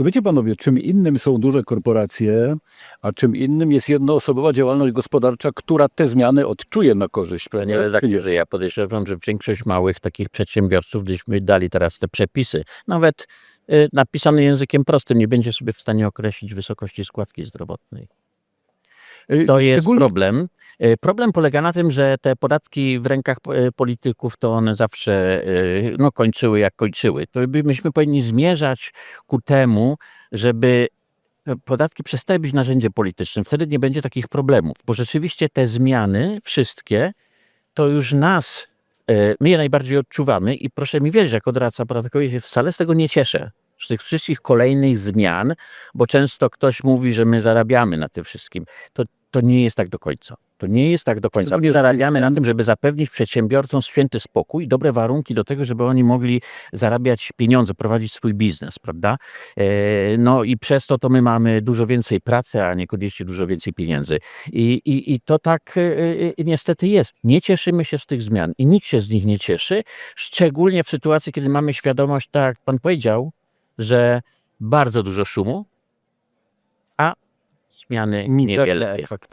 Tylko wiecie panowie, czym innym są duże korporacje, a czym innym jest jednoosobowa działalność gospodarcza, która te zmiany odczuje na korzyść. Panie redaktorze, ja podejrzewam, że większość małych takich przedsiębiorców, gdybyśmy dali teraz te przepisy, nawet y, napisane językiem prostym, nie będzie sobie w stanie określić wysokości składki zdrowotnej. Y, To jest szczególnie- problem. Y, Problem polega na tym, że te podatki w rękach y, polityków to one zawsze no, kończyły jak kończyły. To myśmy powinni zmierzać ku temu, żeby e, podatki przestały być narzędziem politycznym. Wtedy nie będzie takich problemów, bo rzeczywiście te zmiany, wszystkie, to już nas, e, my je najbardziej odczuwamy i proszę mi wierzyć, jako doradca podatkowy się wcale z tego nie cieszę. Z tych wszystkich kolejnych zmian, bo często ktoś mówi, że my zarabiamy na tym wszystkim. To, to nie jest tak do końca. To nie jest tak do końca. Z zarabiamy na tym, żeby zapewnić przedsiębiorcom święty spokój i dobre warunki do tego, żeby oni mogli zarabiać pieniądze, prowadzić swój biznes, prawda? E, No i przez to to my mamy dużo więcej pracy, a niekoniecznie dużo więcej pieniędzy. I, i, i to tak e, e, niestety jest. Nie cieszymy się z tych zmian i nikt się z nich nie cieszy, szczególnie w sytuacji, kiedy mamy świadomość, tak jak pan powiedział, że bardzo dużo szumu, a zmiany niewiele. Fakt.